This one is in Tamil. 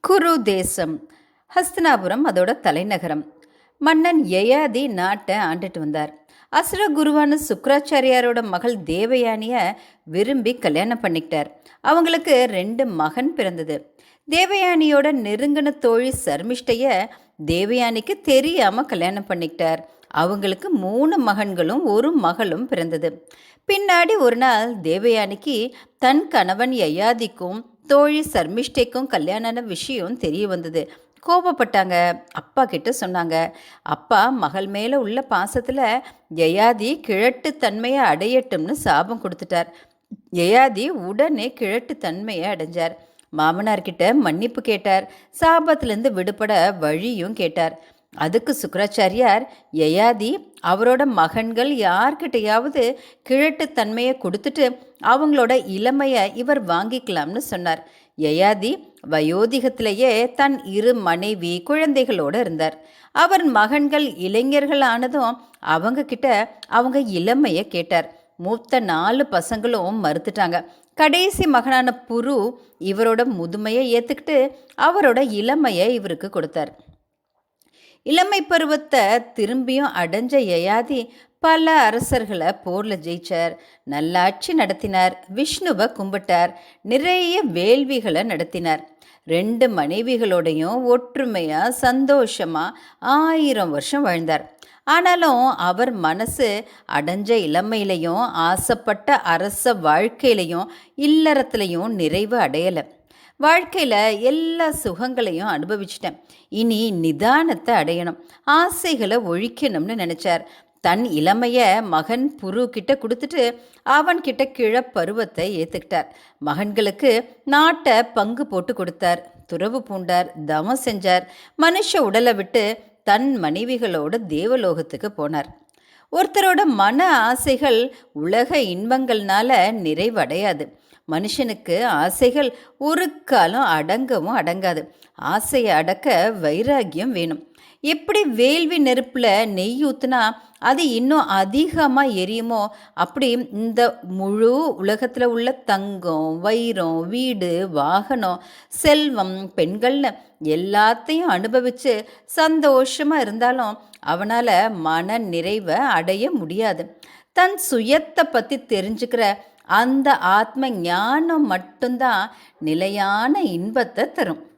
குரு தேசம். ஹஸ்தினாபுரம் அதோட தலைநகரம். மன்னன் யயாதி நாட்டை ஆண்டுட்டு வந்தார். அசுர குருவான சுக்கராச்சாரியாரோட மகள் தேவயானிய விரும்பி கல்யாணம் பண்ணிக்கிட்டார். அவங்களுக்கு ரெண்டு மகன் பிறந்தது. தேவயானியோட நெருங்கின தோழி சர்மிஷ்டைய தேவயானிக்கு தெரியாம கல்யாணம் பண்ணிக்கிட்டார். அவங்களுக்கு மூணு மகன்களும் ஒரு மகளும் பிறந்தது. பின்னாடி ஒரு நாள் தேவயானிக்கு தன் கணவன் யயாதிக்கும் தோழி சர்மிஷ்டைக்கும் கல்யாணன விஷயம் தெரிய வந்தது. கோபப்பட்டாங்க. அப்பா கிட்ட சொன்னாங்க. அப்பா மகள் மேலே உள்ள பாசத்தில் யயாதி கிழட்டு தன்மையை அடையட்டும்னு சாபம் கொடுத்துட்டார். யயாதி உடனே கிழட்டு தன்மையை அடைஞ்சார். மாமனார்கிட்ட மன்னிப்பு கேட்டார். சாபத்திலேருந்து விடுபட வழியும் கேட்டார். அதுக்கு சுக்கராச்சாரியார் யயாதி அவரோட மகன்கள் யார்கிட்டையாவது கிழட்டு தன்மையை கொடுத்துட்டு அவங்களோட இளமையை இவர் வாங்கிக்கலாம்னு சொன்னார். யயாதி வயோதிகத்திலேயே தன் இரு மனைவி குழந்தைகளோடு இருந்தார். அவர் மகன்கள் இளைஞர்கள் ஆனதும் அவங்க கிட்ட அவங்க இளமையை கேட்டார். மூத்த நாலு பசங்களும் மறுத்துட்டாங்க. கடைசி மகனான புரு இவரோட முதுமையை ஏற்றுக்கிட்டு அவரோட இளமையை இவருக்கு கொடுத்தார். இளமை பருவத்தை திரும்பியும் அடைஞ்ச யயாதி பல அரசர்களை போரில் ஜெயிச்சார். நல்லாட்சி நடத்தினார். விஷ்ணுவை கும்பிட்டார். நிறைய வேள்விகளை நடத்தினார். ரெண்டு மனைவிகளோடையும் ஒற்றுமையாக சந்தோஷமாக ஆயிரம் வருஷம் வாழ்ந்தார். ஆனாலும் அவர் மனசு அடைஞ்ச இளமையிலையும் ஆசைப்பட்ட அரச வாழ்க்கையிலையும் இல்லறத்துலையும் நிறைவு அடையலை. வாழ்க்கையில் எல்லா சுகங்களையும் அனுபவிச்சிட்டேன். இனி நிதானத்தை அடையணும். ஆசைகளை ஒழிக்கணும்னு நினச்சார். தன் இளமைய மகன் புரு கிட்ட கொடுத்துட்டு அவன்கிட்ட கிழ பருவத்தை ஏற்றுக்கிட்டார் மகன்களுக்கு நாட்டை பங்கு போட்டு கொடுத்தார். துறவு பூண்டார் தவம் செஞ்சார். மனுஷ உடலை விட்டு தன் மனைவிகளோட தேவலோகத்துக்கு போனார். ஒருத்தரோட மன ஆசைகள் உலக இன்பங்கள்னால நிறைவடையாது. மனுஷனுக்கு ஆசைகள் ஒரு காலம் அடங்கவும் அடங்காது. ஆசையை அடக்க வைராக்கியம் வேணும். எப்படி வேள்வி நெருப்பில் நெய் ஊற்றுனா அது இன்னும் அதிகமாக எரியுமோ அப்படி இந்த முழு உலகத்தில் உள்ள தங்கம் வைரம் வீடு வாகனம் செல்வம் பெண்கள்னு எல்லாத்தையும் அனுபவித்து சந்தோஷமாக இருந்தாலும் அவனால் மன நிறைவை அடைய முடியாது. தன் சுயத்தை பற்றி தெரிஞ்சுக்கிற அந்த ஆத்ம ஞானம் மட்டும்தான் நிலையான இன்பத்தை தரும்.